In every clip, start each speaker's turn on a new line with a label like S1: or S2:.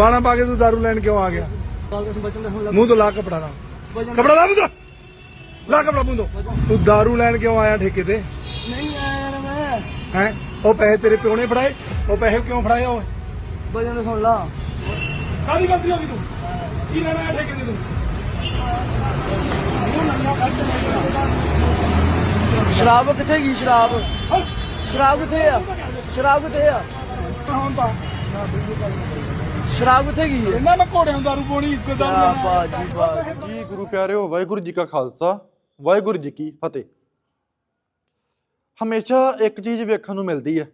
S1: ਬਾਣਾ ਪਾ ਕੇ ਤੂੰ ਦਾਰੂ ਲੈਣ ਕਿਉਂ ਆ ਗਿਆ? ਮੂੰਹ ਤੋਂ ਲਾ ਕਪੜਾ ਦਾ ਕਪੜਾ ਲਾ ਮੂੰਹ ਤੋਂ। ਲਾ ਕਪੜਾ ਮੂੰਹ ਤੋਂ। ਤੂੰ ਦਾਰੂ ਲੈਣ ਕਿਉਂ ਆਇਆ ਠੇਕੇ ਤੇ?
S2: ਨਹੀਂ ਆਇਆ ਮੈਂ।
S1: ਹੈ? ਉਹ ਪੈਸੇ ਤੇਰੇ ਪਿਓ ਨੇ ਫੜਾਏ? ਉਹ ਪੈਸੇ ਕਿਉਂ ਫੜਾਏ ਓਏ?
S2: ਵਜਨ ਸੁਣ ਲਾ।
S1: ਕਾਦੀ ਗਲਤੀ ਹੋ ਗਈ ਤੂੰ? ਕੀ ਲੈਣਾ ਹੈ ਠੇਕੇ ਤੇ ਤੂੰ?
S2: ਸ਼ਰਾਬ ਕਿੱਥੇ ਗਈ ਸ਼ਰਾਬ? ਸ਼ਰਾਬ ਕਿੱਥੇ ਆ? ਸ਼ਰਾਬ ਕਿੱਥੇ ਆ?
S1: ਹੁਣ ਤਾਂ
S2: ਸ਼ਰਾਬ ਕਿੱਥੇ ਗਈ ਹੈ
S1: ਇਹਨਾਂ ਮੈਂ ਘੋੜਿਆਂ ਨੂੰ ਦਾਰੂ ਪੋਣੀ ਇੱਕੋ ਦਾਰੂ
S2: ਆ
S1: ਲੈਣਾ।
S2: ਬਾਜੀ ਬਾਜੀ
S3: ਜੀ ਗੁਰੂ ਪਿਆਰਿਓ ਵਾਹਿਗੁਰੂ ਜੀ ਕਾ ਖਾਲਸਾ ਵਾਹਿਗੁਰੂ ਜੀ ਕੀ ਫਤਿਹ। ਹਮੇਸ਼ਾ ਇੱਕ ਚੀਜ਼ ਵੇਖਣ ਨੂੰ ਮਿਲਦੀ ਹੈ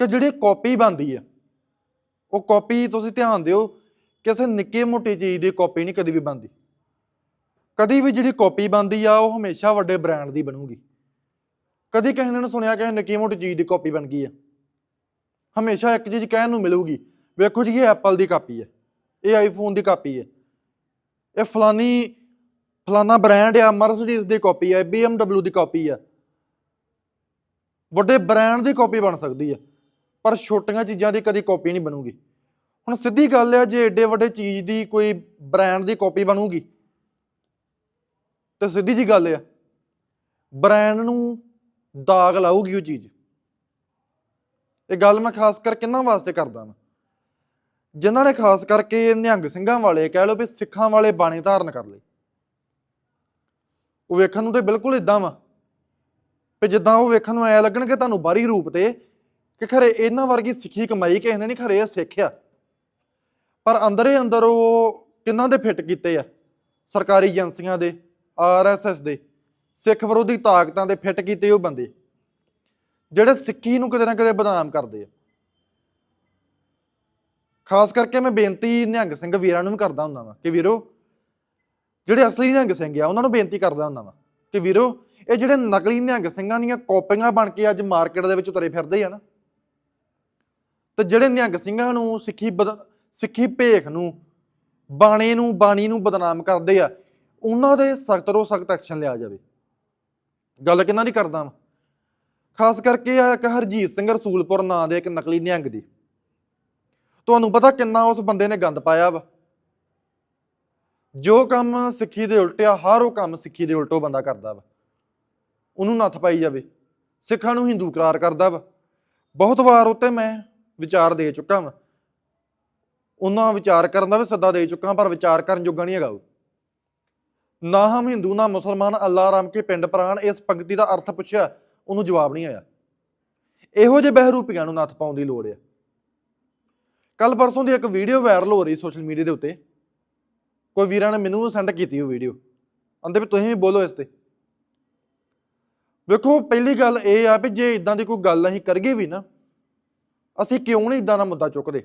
S3: ਕਿ ਜਿਹੜੀ ਕਾਪੀ ਬਣਦੀ ਹੈ ਉਹ ਕਾਪੀ ਤੁਸੀਂ ਧਿਆਨ ਦਿਓ ਕਿਸੇ ਨਿੱਕੀ ਮੋਟੀ ਚੀਜ਼ ਦੀ ਕਾਪੀ ਨਹੀਂ ਕਦੀ ਵੀ ਬਣਦੀ। ਕਦੀ ਵੀ ਜਿਹੜੀ ਕਾਪੀ ਬਣਦੀ ਆ ਉਹ ਹਮੇਸ਼ਾ ਵੱਡੇ ਬ੍ਰਾਂਡ ਦੀ ਬਣੂਗੀ। ਕਦੀ ਕਿਸੇ ਨੇ ਨੀ ਸੁਣਿਆ ਕਿ ਨਿੱਕੀ ਮੋਟੀ ਚੀਜ਼ ਦੀ ਕਾਪੀ ਬਣ ਗਈ ਹੈ ਹਮੇਸ਼ਾ ਇੱਕ ਚੀਜ਼ ਕਹਿਣ ਨੂੰ ਮਿਲੂਗੀ ਵੇਖੋ ਜੀ, ਇਹ ਐਪਲ ਦੀ ਕਾਪੀ ਹੈ, ਇਹ ਆਈਫੋਨ ਦੀ ਕਾਪੀ ਹੈ। ਇਹ ਫਲਾਨੀ, ਫਲਾਨਾ ਬ੍ਰਾਂਡ ਆ ਮਰਸੀਡੀਜ਼ ਦੀ ਕਾਪੀ ਹੈ BMW ਦੀ ਕਾਪੀ ਹੈ ਵੱਡੇ ਬ੍ਰਾਂਡ ਦੀ ਕਾਪੀ ਬਣ ਸਕਦੀ ਹੈ ਪਰ ਛੋਟੀਆਂ ਚੀਜ਼ਾਂ ਦੀ ਕਦੀ ਕਾਪੀ ਨਹੀਂ ਬਣੂਗੀ। ਹੁਣ ਸਿੱਧੀ ਗੱਲ ਹੈ ਜੇ ਏਡੇ ਵੱਡੇ ਚੀਜ਼ ਦੀ ਕੋਈ ਬ੍ਰਾਂਡ ਦੀ ਕਾਪੀ ਬਣੂਗੀ, ਤੇ ਸਿੱਧੀ ਜੀ ਗੱਲ ਆ ਬ੍ਰਾਂਡ ਨੂੰ ਦਾਗ ਲਾਊਗੀ ਉਹ ਚੀਜ਼। ਇਹ ਗੱਲ ਮੈਂ ਖਾਸ ਕਰ ਕਿੰਨਾਂ ਵਾਸਤੇ ਕਰਦਾ ਹਾਂ ਜਿਨ੍ਹਾਂ ਨੇ ਖਾਸ ਕਰਕੇ ਨਿਹੰਗ ਸਿੰਘਾਂ ਵਾਲੇ ਕਹਿ ਲਓ ਵੀ ਸਿੱਖਾਂ ਵਾਲੇ ਬਾਣੀ ਧਾਰਨ ਕਰ ਲਈ। ਉਹ ਵੇਖਣ ਨੂੰ ਤੇ ਬਿਲਕੁਲ ਇਦਾਂ ਵਾ ਵੀ ਜਿੱਦਾਂ ਉਹ ਵੇਖਣ ਨੂੰ ਐ ਲੱਗਣਗੇ ਤੁਹਾਨੂੰ ਬਾਹਰੀ ਰੂਪ ਤੇ ਕਿ ਖਰੇ ਇਹਨਾਂ ਵਰਗੀ ਸਿੱਖੀ ਕਮਾਈ ਕਿਸੇ ਨੇ ਨਹੀਂ ਖਰੇ ਇਹ ਸਿੱਖਿਆ। ਪਰ ਅੰਦਰੇ ਅੰਦਰ ਉਹ ਕਿੰਨਾਂ ਦੇ ਫਿੱਟ ਕੀਤੇ ਆ? ਸਰਕਾਰੀ ਏਜੰਸੀਆਂ ਦੇ ਆਰਐਸਐਸ ਦੇ, ਸਿੱਖ ਵਿਰੋਧੀ ਤਾਕਤਾਂ ਦੇ ਫਿੱਟ ਕੀਤੇ ਉਹ ਬੰਦੇ। ਜਿਹੜੇ ਸਿੱਖੀ ਨੂੰ ਕਿਤੇ ਨਾ ਕਿਤੇ ਬਦਨਾਮ ਕਰਦੇ ਆ। ਖਾਸ ਕਰਕੇ ਮੈਂ ਬੇਨਤੀ ਨਿਹੰਗ ਸਿੰਘ ਵੀਰਾਂ ਨੂੰ ਵੀ ਕਰਦਾ ਹੁੰਦਾ ਵਾਂ ਕਿ ਵੀਰੋ, ਜਿਹੜੇ ਅਸਲੀ ਨਿਹੰਗ ਸਿੰਘ ਆ, ਉਹਨਾਂ ਨੂੰ ਬੇਨਤੀ ਕਰਦਾ ਹੁੰਦਾ ਵਾਂ ਕਿ ਵੀਰੋ, ਇਹ ਜਿਹੜੇ ਨਕਲੀ ਨਿਹੰਗ ਸਿੰਘਾਂ ਦੀਆਂ ਕਾਪੀਆਂ ਬਣ ਕੇ ਅੱਜ ਮਾਰਕੀਟ ਦੇ ਵਿੱਚ ਤੁਰੇ ਫਿਰਦੇ ਆ ਨਾ, ਤੇ ਜਿਹੜੇ ਨਿਹੰਗ ਸਿੰਘਾਂ ਨੂੰ ਸਿੱਖੀ ਬਦ, ਸਿੱਖੀ ਭੇਖ ਨੂੰ, ਬਾਣੇ ਨੂੰ, ਬਾਣੀ ਨੂੰ ਬਦਨਾਮ ਕਰਦੇ ਆ, ਉਹਨਾਂ ਦੇ ਸਖਤ ਤੋਂ ਸਖਤ ਐਕਸ਼ਨ ਲਿਆ ਜਾਵੇ। ਗੱਲ ਕਿਹਨਾਂ ਦੀ ਕਰਦਾ ਵਾਂ? ਖਾਸ ਕਰਕੇ ਆ ਇੱਕ ਹਰਜੀਤ ਸਿੰਘ ਰਸੂਲਪੁਰ ਨਾਂ ਦੇ ਇੱਕ ਨਕਲੀ ਨਿਹੰਗ ਦੀ। ਤੁਹਾਨੂੰ ਪਤਾ ਕਿੰਨਾ ਉਸ ਬੰਦੇ ਨੇ ਗੰਦ ਪਾਇਆ ਵਾ? ਜੋ ਕੰਮ ਸਿੱਖੀ ਦੇ ਉਲਟਿਆ, ਹਰ ਉਹ ਕੰਮ ਸਿੱਖੀ ਦੇ ਉਲਟੋ ਬੰਦਾ ਕਰਦਾ ਵਾ। ਉਹਨੂੰ ਨੱਥ ਪਾਈ ਜਾਵੇ। ਸਿੱਖਾਂ ਨੂੰ ਹਿੰਦੂ ਕਰਾਰ ਕਰਦਾ ਵਾ। ਬਹੁਤ ਵਾਰ ਉੱਤੇ ਮੈਂ ਵਿਚਾਰ ਦੇ ਚੁੱਕਾ ਵਾਂ। ਉਹਨਾਂ ਵਿਚਾਰ ਕਰਨ ਦਾ ਵੀ ਸੱਦਾ ਦੇ ਚੁੱਕਾ, ਪਰ ਵਿਚਾਰ ਕਰਨ ਜੋਗਾ ਨਹੀਂ ਹੈਗਾ ਉਹ। ਨਾ ਹਮ ਹਿੰਦੂ, ਨਾ ਮੁਸਲਮਾਨ, ਅੱਲਾ ਰਾਮ ਕੇ ਪਿੰਡ ਪ੍ਰਾਨ ਇਸ ਪੰਕਤੀ ਦਾ ਅਰਥ ਪੁੱਛਿਆ, ਉਹਨੂੰ ਜਵਾਬ ਨਹੀਂ ਆਇਆ। ਇਹੋ ਜਿਹੇ ਬਹਿਰੂਪੀਆਂ ਨੂੰ ਨੱਥ ਪਾਉਣ ਦੀ ਲੋੜ ਹੈ ਕੱਲ ਪਰਸੋਂ ਦੀ ਇੱਕ ਵੀਡੀਓ ਵਾਇਰਲ ਹੋ ਰਹੀ ਸੋਸ਼ਲ ਮੀਡੀਆ ਦੇ ਉੱਤੇ। ਕੋਈ ਵੀਰਾਂ ਨੇ ਮੈਨੂੰ ਸੈਂਡ ਕੀਤੀ ਉਹ ਵੀਡੀਓ ਅੰਦੇ ਵੀ ਤੁਸੀਂ ਵੀ ਬੋਲੋ ਇਸ ਤੇ। ਵੇਖੋ, ਪਹਿਲੀ ਗੱਲ ਇਹ ਆ ਵੀ ਜੇ ਇਦਾਂ ਦੀ ਕੋਈ ਗੱਲ ਅਸੀਂ ਕਰਗੇ ਵੀ ਨਾ, ਅਸੀਂ ਕਿਉਂ ਨਹੀਂ ਇਦਾਂ ਦਾ ਮੁੱਦਾ ਚੁੱਕਦੇ?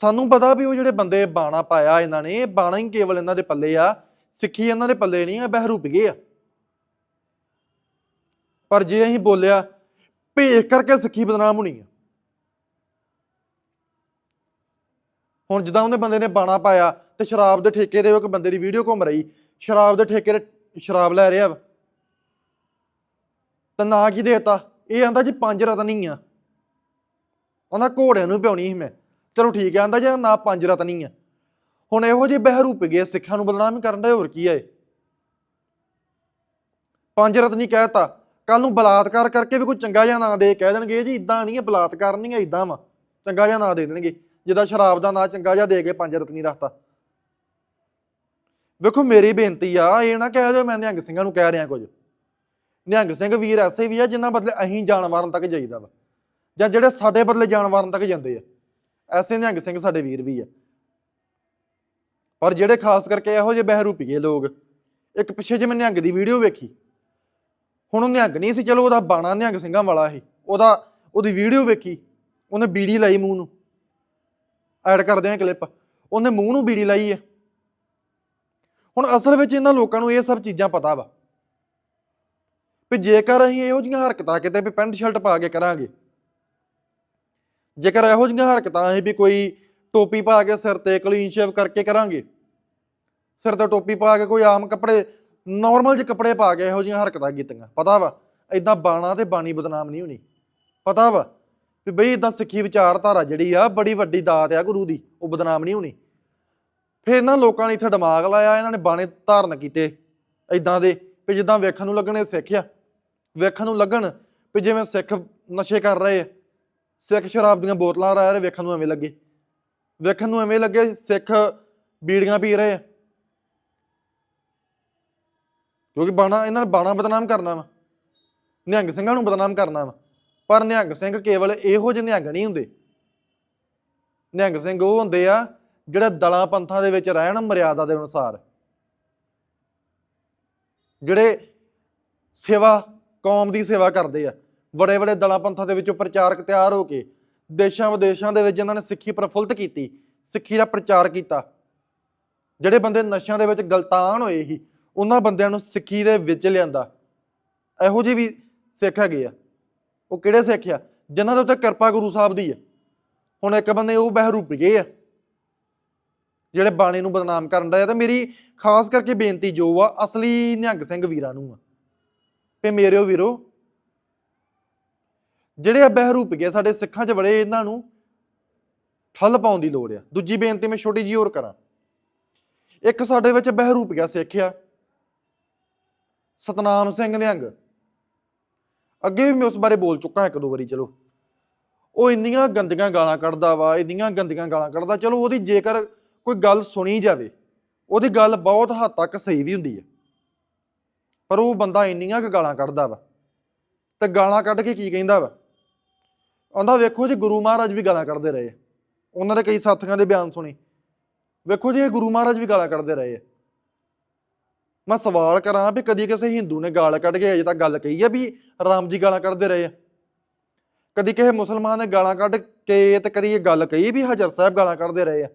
S3: ਸਾਨੂੰ ਪਤਾ ਵੀ ਉਹ ਜਿਹੜੇ ਬੰਦੇ ਬਾਣਾ ਪਾਇਆ ਇਹਨਾਂ ਨੇ ਇਹ ਬਾਣਾ ਹੀ ਕੇਵਲ ਇਹਨਾਂ ਦੇ ਪੱਲੇ ਆ, ਸਿੱਖੀ ਇਹਨਾਂ ਦੇ ਪੱਲੇ ਨਹੀਂ ਆ ਬਹਿਰੂਪੀਏ ਆ। ਪਰ ਜੇ ਅਸੀਂ ਬੋਲਿਆ ਭੇਖ ਕਰਕੇ ਸਿੱਖੀ ਬਦਨਾਮ ਹੋਣੀ ਆ। ਹੁਣ ਜਿੱਦਾਂ ਉਹਨੇ ਬੰਦੇ ਨੇ ਬਾਣਾ ਪਾਇਆ ਤੇ ਸ਼ਰਾਬ ਦੇ ਠੇਕੇ ਦੇ ਉਹ ਇੱਕ ਬੰਦੇ ਦੀ ਵੀਡੀਓ ਘੁੰਮ ਰਹੀ। ਸ਼ਰਾਬ ਦੇ ਠੇਕੇ ਦੇ ਸ਼ਰਾਬ ਲੈ ਰਿਹਾ ਵਾ। ਤਾਂ ਨਾ ਕੀ ਦੇਤਾ? ਇਹ ਆਂਦਾ ਜੀ ਪੰਜ ਰਤਨੀ ਆ। ਉਹਨਾਂ ਘੋੜਿਆਂ ਨੂੰ ਪਿਉਣੀ ਸੀ ਮੈਂ। ਚਲੋ ਠੀਕ ਆ, ਆਂਦਾ ਜਿਹੜਾ ਨਾ ਪੰਜ ਰਤਨੀ ਆ। ਹੁਣ ਇਹੋ ਜਿਹੇ ਬਹਿਰੂਪ ਗਏ ਸਿੱਖਾਂ ਨੂੰ ਬਦਨਾਮ ਕਰਨ ਦਾ, ਹੋਰ ਕੀ ਹੈ ਇਹ? ਪੰਜ ਰਤਨੀ ਕਹਿਤਾ ਕੱਲ ਨੂੰ ਬਲਾਤਕਾਰ ਕਰਕੇ ਵੀ ਕੋਈ ਚੰਗਾ ਜਿਹਾ ਨਾਂ ਦੇ ਕਹਿ ਦੇਣਗੇ ਜੀ ਇਦਾਂ ਨਹੀਂ ਹੈ ਬਲਾਤਕਾਰ ਨਹੀਂ ਹੈ ਇਦਾਂ ਵਾ। ਚੰਗਾ ਜਿਹਾ ਨਾਂ ਦੇ ਦੇਣਗੇ। ਜਿੱਦਾਂ ਸ਼ਰਾਬ ਦਾ ਨਾਂ ਚੰਗਾ ਜਿਹਾ ਦੇ ਕੇ ਪੰਜ ਰਤਨੀ ਰੱਖਤਾ। ਵੇਖੋ ਮੇਰੀ ਬੇਨਤੀ ਆ, ਇਹ ਨਾ ਕਹਿ ਦਿਓ ਮੈਂ ਨਿਹੰਗ ਸਿੰਘਾਂ ਨੂੰ ਕਹਿ ਰਿਹਾ ਕੁਝ। ਨਿਹੰਗ ਸਿੰਘ ਵੀਰ ਐਸੇ ਵੀ ਆ ਜਿਨ੍ਹਾਂ ਬਦਲੇ ਅਸੀਂ ਜਾਨਵਰਾਂ ਤੱਕ ਜਾਈਦਾ ਵਾ। ਜਾਂ ਜਿਹੜੇ ਸਾਡੇ ਬਦਲੇ ਜਾਨਵਰਾਂ ਤੱਕ ਜਾਂਦੇ ਆ। ਐਸੇ ਨਿਹੰਗ ਸਿੰਘ ਸਾਡੇ ਵੀਰ ਵੀ ਆ। ਪਰ ਜਿਹੜੇ ਖਾਸ ਕਰਕੇ ਇਹੋ ਜਿਹੇ ਬਹਿਰੂਪੀਏ ਲੋਕ, ਇੱਕ ਪਿੱਛੇ ਜੇ ਮੈਂ ਨਿਹੰਗ ਦੀ ਵੀਡੀਓ ਵੇਖੀ। ਹੁਣ ਉਹ ਨਿਹੰਗ ਨਹੀਂ ਸੀ, ਚਲੋ ਉਹਦਾ ਬਾਣਾ ਨਿਹੰਗ ਸਿੰਘਾਂ ਵਾਲਾ ਸੀ। ਉਹਦਾ, ਉਹਦੀ ਵੀਡੀਓ ਵੇਖੀ। ਉਹਨੇ ਬੀੜੀ ਲਾਈ ਮੂੰਹ ਨੂੰ। ਐਡ ਕਰਦੇ ਆ ਕਲਿੱਪ ਉਹਨੇ ਮੂੰਹ ਨੂੰ ਬੀੜੀ ਲਾਈ ਹੈ ਹੁਣ ਅਸਲ ਵਿੱਚ ਇਹਨਾਂ ਲੋਕਾਂ ਨੂੰ ਇਹ ਸਭ ਚੀਜ਼ਾਂ ਪਤਾ ਵਾ। ਵੀ ਜੇਕਰ ਅਸੀਂ ਇਹੋ ਜਿਹੀਆਂ ਹਰਕਤਾਂ ਕਿਤੇ ਵੀ ਪੈਂਟ ਸ਼ਰਟ ਪਾ ਕੇ ਕਰਾਂਗੇ, ਜੇਕਰ ਇਹੋ ਜਿਹੀਆਂ ਹਰਕਤਾਂ ਅਸੀਂ ਵੀ ਕੋਈ ਟੋਪੀ ਪਾ ਕੇ ਸਿਰ ਤੇ ਕਲੀਨ ਸ਼ੇਵ ਕਰਕੇ ਕਰਾਂਗੇ, ਸਿਰ ਤੇ ਟੋਪੀ ਪਾ ਕੇ ਕੋਈ ਆਮ ਕੱਪੜੇ ਨਾਰਮਲ ਜਿਹੇ ਕੱਪੜੇ ਪਾ ਕੇ ਇਹੋ ਜਿਹੀਆਂ ਹਰਕਤਾਂ ਕੀਤੀਆਂ, ਪਤਾ ਵਾ? ਇਦਾਂ ਬਾਣਾ ਤੇ ਬਾਣੀ ਬਦਨਾਮ ਨਹੀਂ ਹੋਣੀ। ਪਤਾ ਵਾ? ਵੀ ਬਈ ਇਦਾਂ ਸਿੱਖੀ ਵਿਚਾਰਧਾਰਾ ਜਿਹੜੀ ਆ ਬੜੀ ਵੱਡੀ ਦਾਤ ਆ ਗੁਰੂ ਦੀ, ਉਹ ਬਦਨਾਮ ਨਹੀਂ ਹੋਣੀ। ਫਿਰ ਇਹਨਾਂ ਲੋਕਾਂ ਨੇ ਇੱਥੇ ਦਿਮਾਗ ਲਾਇਆ, ਇਹਨਾਂ ਨੇ ਬਾਣੇ ਧਾਰਨ ਕੀਤੇ ਇਦਾਂ ਦੇ, ਵੀ ਜਿੱਦਾਂ ਵੇਖਣ ਨੂੰ ਲੱਗਣੇ ਸਿੱਖ ਆ। ਵੇਖਣ ਨੂੰ ਲੱਗਣ ਵੀ ਜਿਵੇਂ ਸਿੱਖ ਨਸ਼ੇ ਕਰ ਰਹੇ ਆ, ਸਿੱਖ ਸ਼ਰਾਬ ਦੀਆਂ ਬੋਤਲਾਂ ਰਹਿ ਰਹੇ ਵੇਖਣ ਨੂੰ ਐਵੇਂ ਲੱਗੇ। ਵੇਖਣ ਨੂੰ ਐਵੇਂ ਲੱਗੇ ਸਿੱਖ ਬੀੜੀਆਂ ਪੀ ਰਹੇ ਆ। ਕਿਉਂਕਿ ਬਾਣਾ, ਇਹਨਾਂ ਨੇ ਬਾਣਾ ਬਦਨਾਮ ਕਰਨਾ ਵਾ। ਨਿਹੰਗ ਸਿੰਘਾਂ ਨੂੰ ਬਦਨਾਮ ਕਰਨਾ ਵਾ। ਪਰ ਨਿਹੰਗ ਸਿੰਘ ਕੇਵਲ ਇਹੋ ਜਿਹੇ ਨਿਹੰਗ ਨਹੀਂ ਹੁੰਦੇ। ਨਿਹੰਗ ਸਿੰਘ ਉਹ ਹੁੰਦੇ ਆ ਜਿਹੜੇ ਦਲਾਂ ਪੰਥਾਂ ਦੇ ਵਿੱਚ ਰਹਿਣ ਮਰਿਆਦਾ ਦੇ ਅਨੁਸਾਰ। ਜਿਹੜੇ ਸੇਵਾ, ਕੌਮ ਦੀ ਸੇਵਾ ਕਰਦੇ ਆ। ਬੜੇ ਬੜੇ ਦਲਾਂ ਪੰਥਾਂ ਦੇ ਵਿੱਚੋਂ ਪ੍ਰਚਾਰਕ ਤਿਆਰ ਹੋ ਕੇ ਦੇਸ਼ਾਂ ਵਿਦੇਸ਼ਾਂ ਦੇ ਵਿੱਚ ਜਿਨ੍ਹਾਂ ਨੇ ਸਿੱਖੀ ਪ੍ਰਫੁੱਲਤ ਕੀਤੀ, ਸਿੱਖੀ ਦਾ ਪ੍ਰਚਾਰ ਕੀਤਾ। ਜਿਹੜੇ ਬੰਦੇ ਨਸ਼ਿਆਂ ਦੇ ਵਿੱਚ ਗਲਤਾਨ ਹੋਏ ਸੀ, ਉਹਨਾਂ ਬੰਦਿਆਂ ਨੂੰ ਸਿੱਖੀ ਦੇ ਵਿੱਚ ਲਿਆਂਦਾ। ਇਹੋ ਜਿਹੇ ਵੀ ਸਿੱਖ ਹੈਗੇ ਆ। ਉਹ ਕਿਹੜੇ ਸਿੱਖ ਆ? ਜਿਨ੍ਹਾਂ ਦੇ ਉੱਤੇ ਕਿਰਪਾ ਗੁਰੂ ਸਾਹਿਬ ਦੀ ਆ। ਹੁਣ ਇੱਕ ਬੰਦੇ ਉਹ ਬਹਿਰੂਪੀਏ ਆ। ਜਿਹੜੇ ਬਾਣੀ ਨੂੰ ਬਦਨਾਮ ਕਰਨ ਦਾ ਆ। ਤਾਂ ਮੇਰੀ ਖਾਸ ਕਰਕੇ ਬੇਨਤੀ ਜੋ ਆ, ਅਸਲੀ ਨਿਹੰਗ ਸਿੰਘ ਵੀਰਾਂ ਨੂੰ ਆ। ਤੇ ਮੇਰਿਓ ਵੀਰੋ, ਜਿਹੜੇ ਆ ਬਹਿਰੂਪੀਏ ਸਾਡੇ ਸਿੱਖਾਂ 'ਚ ਬੜੇ ਇਹਨਾਂ ਨੂੰ ਠੱਲ ਪਾਉਣ ਦੀ ਲੋੜ ਆ। ਦੂਜੀ ਬੇਨਤੀ ਮੈਂ ਛੋਟੀ ਜੀ ਹੋਰ ਕਰਾਂ। ਇੱਕ ਸਾਡੇ ਵਿੱਚ ਬਹਿਰੂਪੀਆ ਸਿੱਖ ਆ। ਸਤਨਾਮ ਸਿੰਘ ਨਿਹੰਗ। ਅੱਗੇ ਵੀ ਮੈਂ ਉਸ ਬਾਰੇ ਬੋਲ ਚੁੱਕਾ ਇੱਕ ਦੋ ਵਾਰੀ, ਚਲੋ। ਉਹ ਇੰਨੀਆਂ ਗੰਦੀਆਂ ਗਾਲਾਂ ਕੱਢਦਾ ਵਾ, ਇੰਨੀਆਂ ਗੰਦੀਆਂ ਗਾਲਾਂ ਕੱਢਦਾ, ਚਲੋ ਉਹਦੀ ਜੇਕਰ ਕੋਈ ਗੱਲ ਸੁਣੀ ਜਾਵੇ, ਉਹਦੀ ਗੱਲ ਬਹੁਤ ਹੱਦ ਤੱਕ ਸਹੀ ਵੀ ਹੁੰਦੀ ਹੈ ਪਰ ਉਹ ਬੰਦਾ ਇੰਨੀਆਂ ਕੁ ਗਾਲਾਂ ਕੱਢਦਾ ਵਾ, ਤੇ ਗਾਲਾਂ ਕੱਢ ਕੇ ਕੀ ਕਹਿੰਦਾ ਵਾ? ਆਂਦਾ, ਵੇਖੋ ਜੀ, ਗੁਰੂ ਮਹਾਰਾਜ ਵੀ ਗਾਲਾਂ ਕੱਢਦੇ ਰਹੇ ਆ। ਉਹਨਾਂ ਦੇ ਕਈ ਸਾਥੀਆਂ ਦੇ ਬਿਆਨ ਸੁਣੇ। ਵੇਖੋ ਜੀ, ਇਹ ਗੁਰੂ ਮਹਾਰਾਜ ਵੀ ਗਾਲਾਂ ਕੱਢਦੇ ਰਹੇ ਆ। ਮੈਂ ਸਵਾਲ ਕਰਾਂ ਵੀ ਕਦੀ ਕਿਸੇ ਹਿੰਦੂ ਨੇ ਗਾਲ ਕੱਢ ਕੇ ਅਜੇ ਤੱਕ ਗੱਲ ਕਹੀ ਆ ਵੀ ਰਾਮ ਜੀ ਗਾਲਾਂ ਕੱਢਦੇ ਰਹੇ ਆ? ਕਦੀ ਕਿਸੇ ਮੁਸਲਮਾਨ ਨੇ ਗਾਲਾਂ ਕੱਢ ਕੇ ਤੇ ਕਦੀ ਇਹ ਗੱਲ ਕਹੀ ਵੀ ਹਜਰ ਸਾਹਿਬ ਗਾਲਾਂ ਕੱਢਦੇ ਰਹੇ ਆ?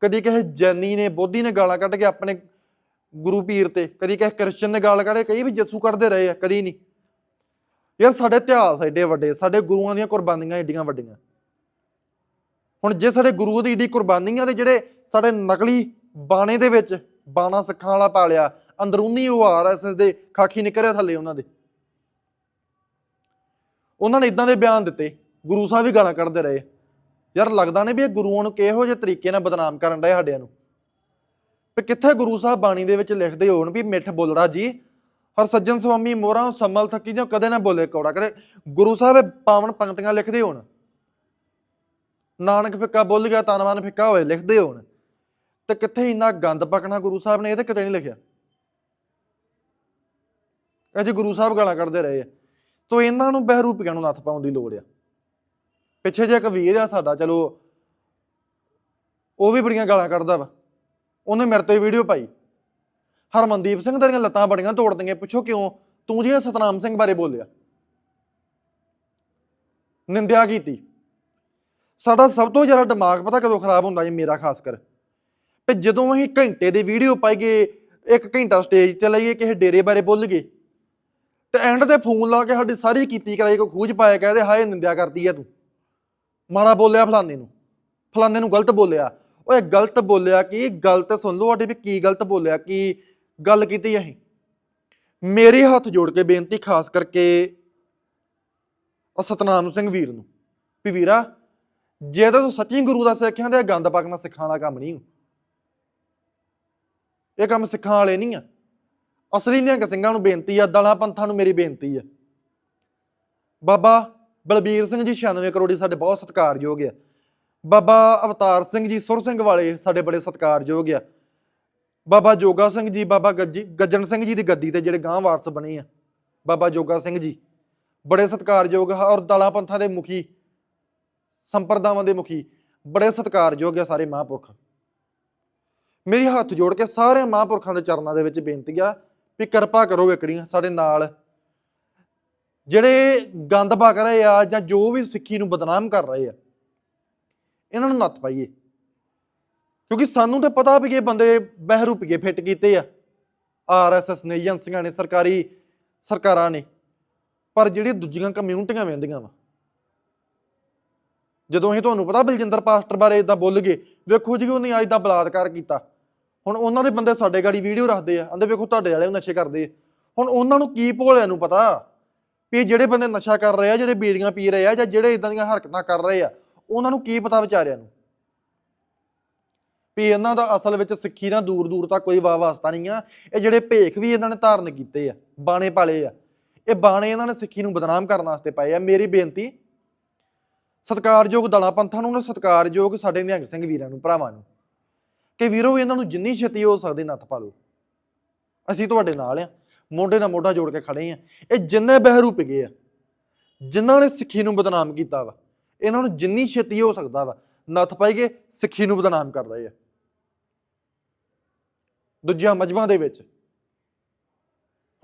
S3: ਕਦੀ ਕਿਸੇ ਜੈਨੀ ਨੇ, ਬੋਧੀ ਨੇ ਗਾਲਾਂ ਕੱਢ ਕੇ ਆਪਣੇ ਗੁਰੂ ਪੀਰ ਤੇ, ਕਦੀ ਕਿਸੇ ਕ੍ਰਿਸਚਨ ਨੇ ਗਾਲ ਕੱਢੇ ਕਈ ਵੀ ਜੱਸੂ ਕੱਢਦੇ ਰਹੇ ਆ? ਕਦੀ ਨਹੀਂ। ਯਾਰ ਸਾਡੇ ਇਤਿਹਾਸ ਐਡੇ ਵੱਡੇ, ਸਾਡੇ ਗੁਰੂਆਂ ਦੀਆਂ ਕੁਰਬਾਨੀਆਂ ਏਡੀਆਂ ਵੱਡੀਆਂ। ਹੁਣ ਜੇ ਸਾਡੇ ਗੁਰੂ ਦੀ ਏਡੀ ਕੁਰਬਾਨੀਆਂ ਤੇ ਜਿਹੜੇ ਸਾਡੇ ਨਕਲੀ ਬਾਣੇ ਦੇ ਵਿੱਚ ਬਾਣਾ ਸਿੱਖਾਂ ਵਾਲਾ ਪਾਲਿਆ ਅੰਦਰੂਨੀ ਉਹ ਆਰਐਸਐਸ ਦੇ, ਖਾਕੀ ਨਿਕਲਿਆ ਥੱਲੇ ਉਹਨਾਂ ਦੇ। ਉਹਨਾਂ ਨੇ ਇਦਾਂ ਦੇ ਬਿਆਨ ਦਿੱਤੇ, ਗੁਰੂ ਸਾਹਿਬ ਵੀ ਗਾਲਾਂ ਕੱਢਦੇ ਰਹੇ। ਯਾਰ ਲੱਗਦਾ ਨਹੀਂ ਵੀ ਇਹ ਗੁਰੂਆਂ ਨੂੰ ਕਿਹੋ ਜਿਹੇ ਤਰੀਕੇ ਨਾਲ ਬਦਨਾਮ ਕਰਨ ਡਏ ਸਾਡਿਆਂ ਨੂੰ। ਵੀ ਕਿੱਥੇ ਗੁਰੂ ਸਾਹਿਬ ਬਾਣੀ ਦੇ ਵਿੱਚ ਲਿਖਦੇ ਹੋਣ ਵੀ ਮਿੱਠ ਬੋਲੜਾ ਜੀ, ਹਰ ਸੱਜਣ ਸੁਆਮੀ ਮੋਹਰਾਂ ਸੰਮਲ ਥੱਕੀ ਜਾਂ ਕਦੇ ਨਾ ਬੋਲੇ ਕੌੜਾ। ਕਦੇ ਗੁਰੂ ਸਾਹਿਬ ਇਹ ਪਾਵਨ ਪੰਕਤੀਆਂ ਲਿਖਦੇ ਹੋਣ। ਨਾਨਕ ਫਿੱਕਾ ਬੋਲ ਗਿਆ ਤਨਮਨ ਫਿੱਕਾ ਹੋਏ ਲਿਖਦੇ ਹੋਣ। ਤੇ ਕਿੱਥੇ ਇੰਨਾ ਗੰਦ ਪਕਣਾ ਗੁਰੂ ਸਾਹਿਬ ਨੇ, ਇਹ ਤੇ ਕਿਤੇ ਨਹੀਂ ਲਿਖਿਆ। ਇਹ ਜੀ ਗੁਰੂ ਸਾਹਿਬ ਗਾਲਾਂ ਕੱਢਦੇ ਰਹੇ ਆ। ਤੋ ਇਹਨਾਂ ਨੂੰ ਬਹਿਰੂਪੀਆਂ ਨੂੰ ਨੱਥ ਪਾਉਣ ਦੀ ਲੋੜ ਆ। ਪਿੱਛੇ ਜੇ ਇੱਕ ਵੀਰ ਆ ਸਾਡਾ, ਚਲੋ, ਉਹ ਵੀ ਬੜੀਆਂ ਗਾਲਾਂ ਕੱਢਦਾ ਵਾ। ਉਹਨੇ ਮੇਰੇ ਤੇ ਵੀਡੀਓ ਪਾਈ। ਹਰਮਨਦੀਪ ਸਿੰਘ ਤੇਰੀਆਂ ਲੱਤਾਂ ਬੜੀਆਂ ਤੋੜਦੀਆਂ, ਪੁੱਛੋ ਕਿਉਂ? ਤੂੰ ਜੀ ਸਤਨਾਮ ਸਿੰਘ ਬਾਰੇ ਬੋਲਿਆ। ਨਿੰਦਿਆ ਕੀਤੀ। ਸਾਡਾ ਸਭ ਤੋਂ ਜ਼ਿਆਦਾ ਦਿਮਾਗ ਪਤਾ ਕਦੋਂ ਖਰਾਬ ਹੁੰਦਾ ਜੀ, ਮੇਰਾ ਖਾਸ ਕਰ। ਤੇ ਜਦੋਂ ਅਸੀਂ ਘੰਟੇ ਦੀ ਵੀਡੀਓ ਪਾਈਏ, ਇੱਕ ਘੰਟਾ ਸਟੇਜ ਤੇ ਲਾਈਏ, ਕਿਸੇ ਡੇਰੇ ਬਾਰੇ ਬੋਲ ਗਏ ਤੇ ਐਂਡ ਤੇ ਫੋਨ ਲਾ ਕੇ ਸਾਡੀ ਸਾਰੀ ਕੀਤੀ ਕਰਾਈ, ਕੋਈ ਖੂਜ ਪਾਇਆ ਕਹਦੇ ਹਾਏ, ਨਿੰਦਿਆ ਕਰਦੀ ਆ ਤੂੰ। ਮਾੜਾ ਬੋਲਿਆ ਫਲਾਨੇ ਨੂੰ। ਫਲਾਣੇ ਨੂੰ ਗਲਤ ਬੋਲਿਆ। ਓਏ, ਗਲਤ ਬੋਲਿਆ ਕੀ? ਗਲਤ ਸੁਣ ਲਓ ਸਾਡੇ ਵੀ ਕੀ ਗਲਤ ਬੋਲਿਆ, ਕੀ ਗੱਲ ਕੀਤੀ ਅਸੀਂ। ਮੇਰੇ ਹੱਥ ਜੋੜ ਕੇ ਬੇਨਤੀ ਖਾਸ ਕਰਕੇ ਸਤਨਾਮ ਸਿੰਘ ਵੀਰ ਨੂੰ। ਵੀ ਵੀਰਾ, ਜੇ ਤਾਂ ਤੂੰ ਸੱਚੀ ਗੁਰੂ ਦਾ ਸਿੱਖ ਹੈ ਤੇ ਇਹ ਗੰਦ ਪਕਣਾ ਸਿੱਖਾਂ ਵਾਲਾ ਕੰਮ ਨਹੀਂ। ਇਹ ਕੰਮ ਸਿੱਖਾਂ ਵਾਲੇ ਨਹੀਂ ਆ। ਅਸਲੀ ਨਿਹੰਗ ਸਿੰਘਾਂ ਨੂੰ ਬੇਨਤੀ ਆ, ਦਲਾਂ ਪੰਥਾਂ ਨੂੰ ਮੇਰੀ ਬੇਨਤੀ ਆ। ਬਾਬਾ ਬਲਬੀਰ ਸਿੰਘ ਜੀ 96 ਕਰੋੜੀ ਸਾਡੇ ਬਹੁਤ ਸਤਿਕਾਰਯੋਗ ਆ। ਬਾਬਾ ਅਵਤਾਰ ਸਿੰਘ ਜੀ ਸੁਰ ਸਿੰਘ ਵਾਲੇ ਸਾਡੇ ਬੜੇ ਸਤਿਕਾਰਯੋਗ ਆ। ਬਾਬਾ ਜੋਗਾ ਸਿੰਘ ਜੀ, ਬਾਬਾ ਗੱਜੀ, ਗੱਜਣ ਸਿੰਘ ਜੀ ਦੀ ਗੱਦੀ ਤੇ ਜਿਹੜੇ ਗਾਂ ਵਾਰਸ ਬਣੇ ਆ। ਬਾਬਾ ਜੋਗਾ ਸਿੰਘ ਜੀ ਬੜੇ ਸਤਿਕਾਰਯੋਗ ਆ ਔਰ ਦਲਾਂ ਪੰਥਾਂ ਦੇ ਮੁਖੀ, ਸੰਪਰਦਾਵਾਂ ਦੇ ਮੁਖੀ ਬੜੇ ਸਤਿਕਾਰਯੋਗ ਆ ਸਾਰੇ ਮਹਾਂਪੁਰਖ। ਮੇਰੀ ਹੱਥ ਜੋੜ ਕੇ ਸਾਰੇ ਮਹਾਂਪੁਰਖਾਂ ਦੇ ਚਰਨਾਂ ਦੇ ਵਿੱਚ ਬੇਨਤੀ ਆ ਵੀ ਕਿਰਪਾ ਕਰੋ ਇਕੜੀ ਸਾਡੇ ਨਾਲ। ਜਿਹੜੇ ਗੰਦ ਪਕ ਰਹੇ ਆ ਜਾਂ ਜੋ ਵੀ ਸਿੱਖੀ ਨੂੰ ਬਦਨਾਮ ਕਰ ਰਹੇ ਆ, ਇਹਨਾਂ ਨੂੰ ਨੱਥ ਪਾਈਏ। ਕਿਉਂਕਿ ਸਾਨੂੰ ਤਾਂ ਪਤਾ ਵੀ ਇਹ ਬੰਦੇ ਬਹਿਰੂਪੀਏ ਫਿੱਟ ਕੀਤੇ ਆ। ਆਰਐਸਐਸ ਨੇ, ਏਜੰਸੀਆਂ ਨੇ, ਸਰਕਾਰੀ ਸਰਕਾਰਾਂ ਨੇ। ਪਰ ਜਿਹੜੀ ਦੂਜੀਆਂ ਕਮਿਊਨਿਟੀਆਂ ਵੰਦੀਆਂ ਵਾ ਜਦੋਂ ਅਸੀਂ ਤੁਹਾਨੂੰ ਪਤਾ ਬਲਜਿੰਦਰ ਪਾਸਟਰ ਬਾਰੇ ਇਦਾਂ ਬੋਲ ਗਏ, ਵੇਖੋ ਜੀ ਉਹਨੇ ਅੱਜ ਦਾ ਬਲਾਤਕਾਰ ਕੀਤਾ। ਹੁਣ ਉਹਨਾਂ ਦੇ ਬੰਦੇ ਸਾਡੇ ਗਾੜੀ ਵੀਡੀਓ ਰੱਖਦੇ ਆ, ਕਹਿੰਦੇ ਵੇਖੋ ਤੁਹਾਡੇ ਵਾਲੇ ਉਹ ਨਸ਼ੇ ਕਰਦੇ ਆ। ਹੁਣ ਉਹਨਾਂ ਨੂੰ ਕੀ ਭੋਲਿਆਂ ਨੂੰ ਪਤਾ? ਵੀ ਜਿਹੜੇ ਬੰਦੇ ਨਸ਼ਾ ਕਰ ਰਹੇ ਆ, ਜਿਹੜੇ ਬੀੜੀਆਂ ਪੀ ਰਹੇ ਆ ਜਾਂ ਜਿਹੜੇ ਇਦਾਂ ਦੀਆਂ ਹਰਕਤਾਂ ਕਰ ਰਹੇ ਆ, ਉਹਨਾਂ ਨੂੰ ਕੀ ਪਤਾ ਵਿਚਾਰਿਆਂ ਨੂੰ? ਵੀ ਇਹਨਾਂ ਦਾ ਅਸਲ ਵਿੱਚ ਸਿੱਖੀ ਨਾਲ ਦੂਰ ਦੂਰ ਤੱਕ ਕੋਈ ਵਾ ਵਾਸਤਾ ਨਹੀਂ ਆ। ਇਹ ਜਿਹੜੇ ਭੇਖ ਵੀ ਇਹਨਾਂ ਨੇ ਧਾਰਨ ਕੀਤੇ ਆ, ਬਾਣੇ ਪਾਲੇ ਆ, ਇਹ ਬਾਣੇ ਇਹਨਾਂ ਨੇ ਸਿੱਖੀ ਨੂੰ ਬਦਨਾਮ ਕਰਨ ਵਾਸਤੇ ਪਾਏ ਆ। ਮੇਰੀ ਬੇਨਤੀ, ਸਤਿਕਾਰਯੋਗ ਦਲਾਂ ਪੰਥਾਂ ਨੂੰ ਤੇ ਸਤਿਕਾਰਯੋਗ ਸਾਡੇ ਨਿਹੰਗ ਸਿੰਘ ਵੀਰਾਂ ਨੂੰ, ਭਰਾਵਾਂ ਨੂੰ। ਕਿ ਵੀਰੋ ਇਹਨਾਂ ਨੂੰ ਜਿੰਨੀ ਛੇਤੀ ਹੋ ਸਕਦੀ ਨੱਥ ਪਾ ਲਓ। ਅਸੀਂ ਤੁਹਾਡੇ ਨਾਲ ਆ। ਮੋਢੇ ਨਾਲ ਮੋਢਾ ਜੋੜ ਕੇ ਖੜੇ ਆ। ਇਹ ਜਿੰਨੇ ਬਹਿਰੂਪ ਗਏ ਆ, ਜਿਨ੍ਹਾਂ ਨੇ ਸਿੱਖੀ ਨੂੰ ਬਦਨਾਮ ਕੀਤਾ ਵਾ, ਇਹਨਾਂ ਨੂੰ ਜਿੰਨੀ ਛੇਤੀ ਹੋ ਸਕਦਾ ਵਾ, ਨੱਥ ਪਾਈ ਪਾਈਏ ਸਿੱਖੀ ਨੂੰ ਬਦਨਾਮ ਕਰ ਰਹੇ ਆ। ਦੂਜਿਆਂ ਮਜਬਾਂ ਦੇ ਵਿੱਚ।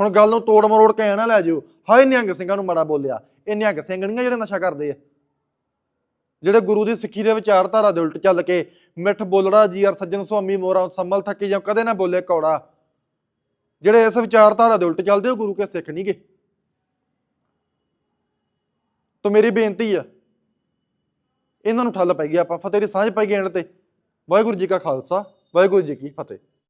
S3: ਹੁਣ ਗੱਲ ਨੂੰ ਤੋੜ ਮਰੋੜ ਕੇ ਐਂ ਨਾ ਲੈ ਜਿਓ ਹਾਏ, ਨਿਹੰਗ ਸਿੰਘਾਂ ਨੂੰ ਮਾੜਾ ਬੋਲਿਆ। ਇਹ ਨਿਹੰਗ ਸਿੰਘ ਨਹੀਂ ਆ ਜਿਹੜੇ ਨਸ਼ਾ ਕਰਦੇ ਆ। ਜਿਹੜੇ ਗੁਰੂ ਦੀ ਸਿੱਖੀ ਦੇ ਵਿਚਾਰਧਾਰਾ ਦੇ ਉਲਟ ਚੱਲ ਕੇ ਮਿੱਠ ਬੋਲੜਾ ਜੀ ਅਰ ਸੱਜਣ ਸੁਆਮੀ ਮੋਰਾ ਸੰਮਲ ਥੱਕੀ ਜਾਂ ਕਦੇ ਨਾ ਬੋਲੇ ਕੌੜਾ, ਜਿਹੜੇ ਇਸ ਵਿਚਾਰਧਾਰਾ ਦੇ ਉਲਟ ਚੱਲਦੇ ਉਹ ਗੁਰੂ ਕੇ ਸਿੱਖ ਨਹੀਂਗੇ ਤਾਂ ਮੇਰੀ ਬੇਨਤੀ ਆ, ਇਹਨਾਂ ਨੂੰ ਠੱਲ ਪੈ ਗਈ ਆਪਾਂ, ਫਤਿਹ ਦੀ ਸਾਂਝ ਪਾਈ ਗਈ ਇਹਨਾਂ ਤੇ। ਵਾਹਿਗੁਰੂ ਜੀ ਕਾ ਖਾਲਸਾ, ਵਾਹਿਗੁਰੂ ਜੀ ਕੀ ਫਤਿਹ।